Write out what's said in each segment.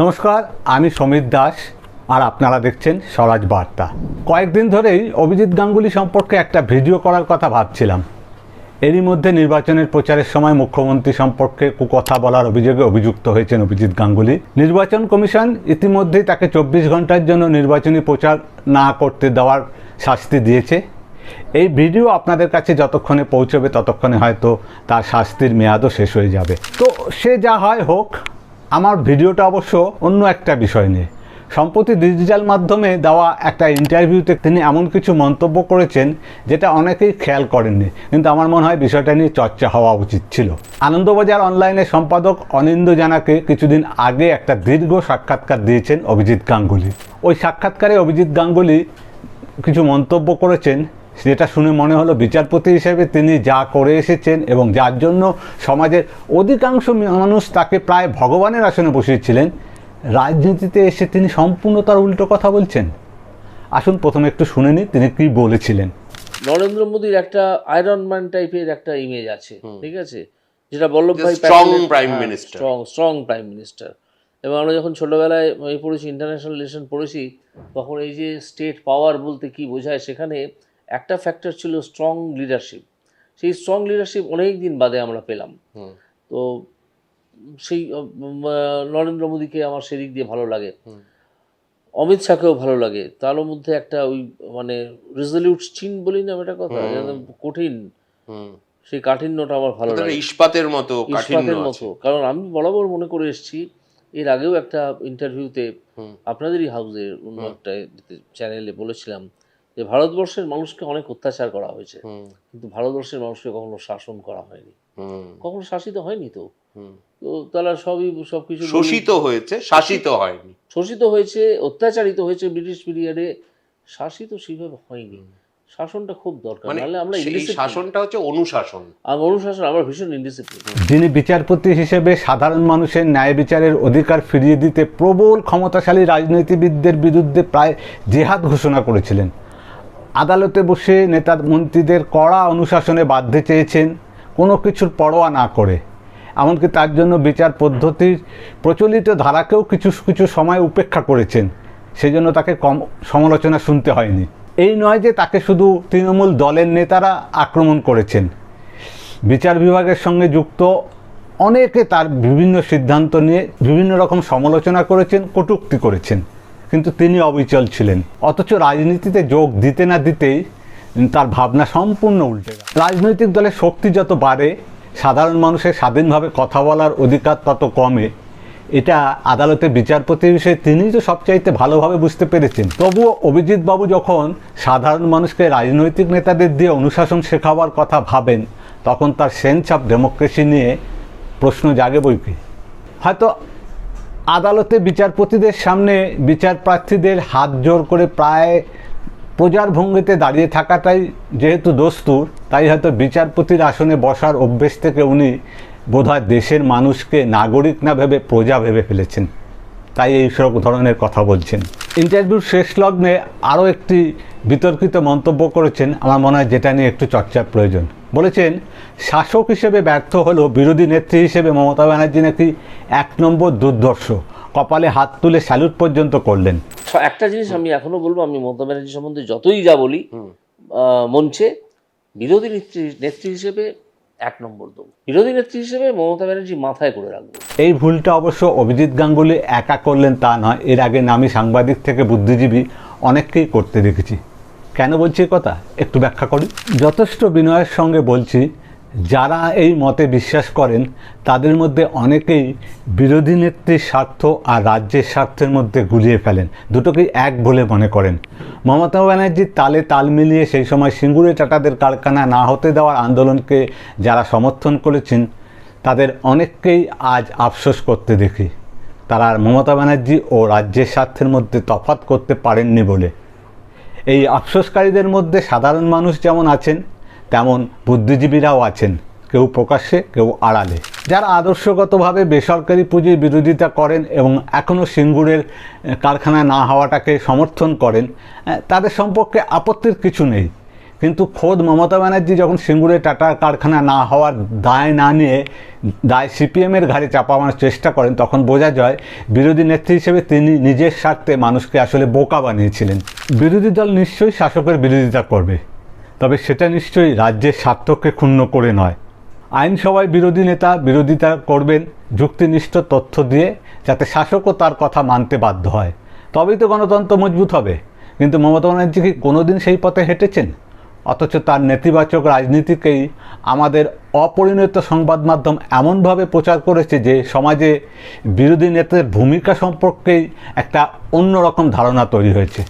নমস্কার, আমি সমীর দাস আর আপনারা দেখছেন স্বরাজ বার্তা। কয়েকদিন ধরেই অভিজিৎ গাঙ্গুলি সম্পর্কে একটা ভিডিও করার কথা ভাবছিলাম। এরই মধ্যে নির্বাচনের প্রচারের সময় মুখ্যমন্ত্রী সম্পর্কে কুকথা বলার অভিযোগে অভিযুক্ত হয়েছেন অভিজিৎ গাঙ্গুলি। নির্বাচন কমিশন ইতিমধ্যেই তাকে চব্বিশ ঘণ্টার জন্য নির্বাচনী প্রচার না করতে দেওয়ার শাস্তি দিয়েছে। এই ভিডিও আপনাদের কাছে যতক্ষণে পৌঁছবে ততক্ষণে হয়তো তার শাস্তির মেয়াদও শেষ হয়ে যাবে। তো সে যা হয় হোক আমার ভিডিওটা অবশ্য অন্য একটা বিষয় নিয়ে। সম্প্রতি ডিজিটাল মাধ্যমে দেওয়া একটা ইন্টারভিউতে তিনি এমন কিছু মন্তব্য করেছেন যেটা অনেকেই খেয়াল করেননি, কিন্তু আমার মনে হয় বিষয়টা নিয়ে চর্চা হওয়া উচিত ছিল। আনন্দবাজার অনলাইনের সম্পাদক অনিন্দ জানাকে কিছুদিন আগে একটা দীর্ঘ সাক্ষাৎকার দিয়েছেন অভিজিৎ গাঙ্গুলি। ওই সাক্ষাৎকারে অভিজিৎ গাঙ্গুলি কিছু মন্তব্য করেছেন যেটা শুনে মনে হলো বিচারপতি হিসেবে তিনি যা করে এসেছেন এবং যার জন্য সমাজের অধিকাংশ মানুষ তাকে প্রায় ভগবানের আসনে বসিয়েছিলেন। রাজনীতিতে এসে তিনি সম্পূর্ণ তার উল্টো কথা বলছেন। আসুন প্রথমে একটু শুনে নিই তিনি কী বলেছিলেন। নরেন্দ্র মোদীর একটা আয়রন ম্যান টাইপের একটা ইমেজ আছে ঠিক আছে? যেটা Vallabhbhai strong prime minister. Strong strong prime minister এবং আমরা যখন ছোটবেলায় এই পড়েছি ইন্টারন্যাশনাল রিলেশন পড়েছি তখন এই যে স্টেট পাওয়ার বলতে কি বোঝায় সেখানে একটা ফ্যাক্টর ছিল স্ট্রং লিডারশিপ সেই স্ট্রং লিডারশিপ অনেক দিন বাদে আমরা পেলাম। তো সেই নরেন্দ্র মোদীকে আমার সেদিক দিয়ে ভালো লাগে। অমিত শাহকেও ভালো লাগে। তার মধ্যে একটা ওই মানে রেজলিউট চিন বলি না একটা কথা কঠিন। হুম। সেই কাঠিন্যটা আমার ভালো লাগে। ইস্পাতের মতো ইস্পাতের মতো। কারণ আমি বরাবর মনে করে এসেছি এর আগেও একটা ইন্টারভিউতে আপনাদেরই হাউসে অন্য একটা চ্যানেলে বলেছিলাম যে ভারতবর্ষের মানুষকে অনেক অত্যাচার করা হয়েছে। কিন্তু ভারতবর্ষের মানুষকে কখনো শাসন করা হয়নি। কখনো শাসিত হয়নি তো? তো তারা সবই সব কিছু শোষিত হয়েছে শাসিত হয়নি। শোষিত হয়েছে অত্যাচারিত হয়েছে ব্রিটিশ পিরিয়ডে। শাসিত সেভাবে হয়নি। শাসনটা খুব দরকার। মানে নাহলে আমরা শাসনটা হচ্ছে অনুশাসন। আমি অনুশাসন আমরা ভীষণ ইনডিসিপ্লিন যিনি বিচারপতি হিসেবে সাধারণ মানুষের ন্যায় বিচারের অধিকার ফিরিয়ে দিতে প্রবল ক্ষমতাশালী রাজনীতিবিদদের বিরুদ্ধে প্রায় জেহাদ ঘোষণা করেছিলেন। আদালতে বসে নেতা মন্ত্রীদের কড়া অনুশাসনে বাধ্য চেয়েছেন, কোনো কিছুর পরোয়া না করে। এমনকি তার জন্য বিচার পদ্ধতির প্রচলিত ধারাকেও কিছু কিছু সময় উপেক্ষা করেছেন। সেজন্য তাকে কম সমালোচনা শুনতে হয়নি। এই নয় যে তাকে শুধু তৃণমূল দলের নেতারা আক্রমণ করেছেন। বিচার বিভাগের সঙ্গে যুক্ত অনেকে তার বিভিন্ন সিদ্ধান্ত নিয়ে বিভিন্ন রকম সমালোচনা করেছেন, কটূক্তি করেছেন। কিন্তু তিনি অবিচল ছিলেন। অথচ রাজনীতিতে যোগ দিতে না দিতেই তার ভাবনা সম্পূর্ণ উল্টে রাজনৈতিক দলের শক্তি যত বাড়ে, সাধারণ মানুষের স্বাধীনভাবে কথা বলার অধিকার তত কমে। এটা আদালতে বিচারপতি বিষয়ে তিনিই তো সবচাইতে ভালোভাবে বুঝতে পেরেছেন। তবুও অভিজিৎ বাবু যখন সাধারণ মানুষকে রাজনৈতিক নেতাদের দিয়ে অনুশাসন শেখাবার কথা ভাবেন, তখন তার সেন্স অফ ডেমোক্রেসি নিয়ে প্রশ্ন জাগে বই কি হয়তো আদালতে বিচারপতিদের সামনে বিচার প্রার্থীদের হাত জোর করে প্রায় প্রজার ভঙ্গিতে দাঁড়িয়ে থাকাটাই যেহেতু দস্তুর, তাই হয়তো বিচারপতির আসনে বসার অভ্যেস থেকে উনি বোধহয় দেশের মানুষকে নাগরিক না ভেবে প্রজা ভেবে ফেলেছেন। তাই এই সব ধরনের কথা বলছেন। ইন্টারভিউর শেষ লগ্নে আরও একটি বিতর্কিত মন্তব্য করেছেন। আমার মনে হয় যেটা নিয়ে একটু চর্চার প্রয়োজন। বলেছেন শাসক হিসেবে ব্যর্থ হলেও বিরোধী নেত্রী হিসেবে মমতা ব্যানার্জি নাকি এক নম্বর দুর্ধর্ষ। কপালে হাত তুলে স্যালুট পর্যন্ত করলেন। একটা জিনিস আমি এখনও বলব আমি মমতা ব্যানার্জি সম্বন্ধে যতই যা বলি মঞ্চে বিরোধী নেত্রী নেত্রী হিসেবে এক নম্বর দেবো বিরোধী নেত্রী হিসেবে মমতা ব্যানার্জি মাথায় করে রাখব। এই ভুলটা অবশ্য অভিজিৎ গাঙ্গুলি একা করলেন তা নয় এর আগে নামি সাংবাদিক থেকে বুদ্ধিজীবী অনেককেই করতে দেখেছি। কেন বলছি কথা? একটু ব্যাখ্যা করি। যথেষ্ট বিনয়ের সঙ্গে বলছি, যারা এই মতে বিশ্বাস করেন, তাদের মধ্যে অনেকেই বিরোধী নেত্রীর স্বার্থ আর রাজ্যের স্বার্থের মধ্যে গুলিয়ে ফেলেন। দুটোকেই এক বলে মনে করেন। মমতা ব্যানার্জির তালে তাল মিলিয়ে সেই সময় সিঙ্গুরে টাটাদের কারখানা না হতে দেওয়ার আন্দোলনকে যারা সমর্থন করেছেন, তাদের অনেককেই আজ আফসোস করতে দেখি। তারা মমতা ব্যানার্জি ও রাজ্যের স্বার্থের মধ্যে তফাৎ করতে পারেননি বলে। এই আফসোসকারীদের মধ্যে সাধারণ মানুষ যেমন আছেন, তেমন বুদ্ধিজীবীরাও আছেন। কেউ প্রকাশ্যে, কেউ আড়ালে। যারা আদর্শগতভাবে বেসরকারি পুঁজির বিরোধিতা করেন এবং এখনও সিঙ্গুরের কারখানায় কারখানা না হওয়াটাকে সমর্থন করেন তাদের সম্পর্কে আপত্তির কিছু নেই। কিন্তু খোদ মমতা ব্যানার্জি যখন সিঙ্গুরে টাটা কারখানা না হওয়ার দায় না নিয়ে দায় সিপিএমের ঘাড়ে চাপানোর চেষ্টা করেন, তখন বোঝা যায় বিরোধী নেত্রী হিসেবে তিনি নিজের স্বার্থে মানুষকে আসলে বোকা বানিয়েছিলেন। বিরোধী দল নিশ্চয়ই শাসকের বিরোধিতা করবে, তবে সেটা নিশ্চয়ই রাজ্যের স্বার্থকে ক্ষুণ্ণ করে নয়। আইনসভায় বিরোধী নেতা বিরোধিতা করবেন, যুক্তিনিষ্ঠ তথ্য দিয়ে যাতে শাসকও তার কথা মানতে বাধ্য হয়। তবেই তো গণতন্ত্র মজবুত হবে। কিন্তু মমতা ব্যানার্জি কি কোনোদিন সেই পথে হেঁটেছেন? অথচ তার নেতিবাচক রাজনীতিকেই আমাদের অপরিণত সংবাদ মাধ্যম এমনভাবে প্রচার করেছে যে সমাজে বিরোধী নেতাদের ভূমিকা সম্পর্কেই একটা অন্যরকম ধারণা তৈরি হয়েছে।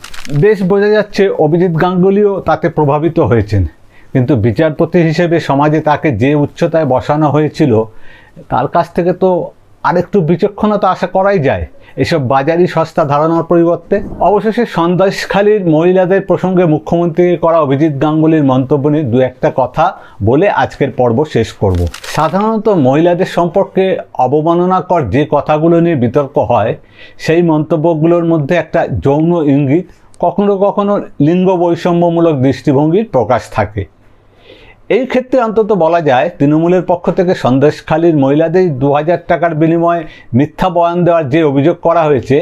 বেশ বোঝা যাচ্ছে অভিজিৎ গাঙ্গুলিও তাতে প্রভাবিত হয়েছেন। কিন্তু বিচারপতি হিসেবে সমাজে তাকে যে উচ্চতায় বসানো হয়েছিল, তার কাছ থেকে তো আরেকটু বিচক্ষণতা আশা করাই যায়। এসব বাজারি সস্তা ধারণার পরিবর্তে অবশেষে সন্দেশখালীর মহিলাদের প্রসঙ্গে মুখ্যমন্ত্রীকে করা অভিজিৎ গাঙ্গুলির মন্তব্য নিয়ে দু একটা কথা বলে আজকের পর্ব শেষ করব। সাধারণত মহিলাদের সম্পর্কে অবমাননাকর যে কথাগুলো নিয়ে বিতর্ক হয়, সেই মন্তব্যগুলোর মধ্যে একটা যৌন ইঙ্গিত, কখনো কখনো লিঙ্গ বৈষম্যমূলক দৃষ্টিভঙ্গির প্রকাশ থাকে। এই ক্ষেত্রে অন্তত বলা যায়, তৃণমূলের পক্ষ থেকে সন্দেশখালীর মহিলাদের দু হাজার টাকার বিনিময়ে মিথ্যা বয়ান দেওয়ার যে অভিযোগ করা হয়েছে,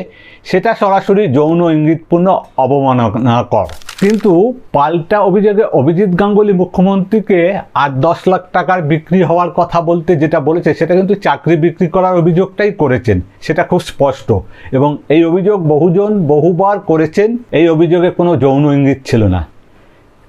সেটা সরাসরি যৌন ইঙ্গিতপূর্ণ অবমাননাকর। কিন্তু পাল্টা অভিযোগে অভিজিৎ গাঙ্গুলি মুখ্যমন্ত্রীকে আট দশ লাখ টাকার বিক্রি হওয়ার কথা বলতে যেটা বলেছে, সেটা কিন্তু চাকরি বিক্রি করার অভিযোগটাই করেছেন, সেটা খুব স্পষ্ট। এবং এই অভিযোগ বহুজন বহুবার করেছেন, এই অভিযোগে কোনো যৌন ইঙ্গিত ছিল না।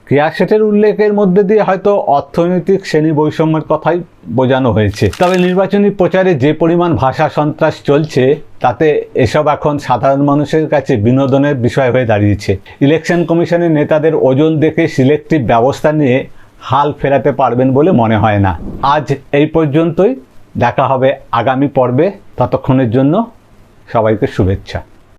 ক্রিয়া সেটের উল্লেখের মধ্যে দিয়ে হয়তো অর্থনৈতিক শ্রেণি বৈষম্যের কথাই বোঝানো হয়েছে। তবে নির্বাচনী প্রচারে যে পরিমাণ ভাষা সন্ত্রাস চলছে, তাতে এসব এখন সাধারণ মানুষের কাছে বিনোদনের বিষয় হয়ে দাঁড়িয়েছে। ইলেকশন কমিশনের নেতাদের ওজন দেখে সিলেক্টিভ ব্যবস্থা নিয়ে হাল ফেরাতে পারবেন বলে মনে হয় না। আজ এই পর্যন্তই। দেখা হবে আগামী পর্বে। ততক্ষণের জন্য সবাইকে শুভেচ্ছা।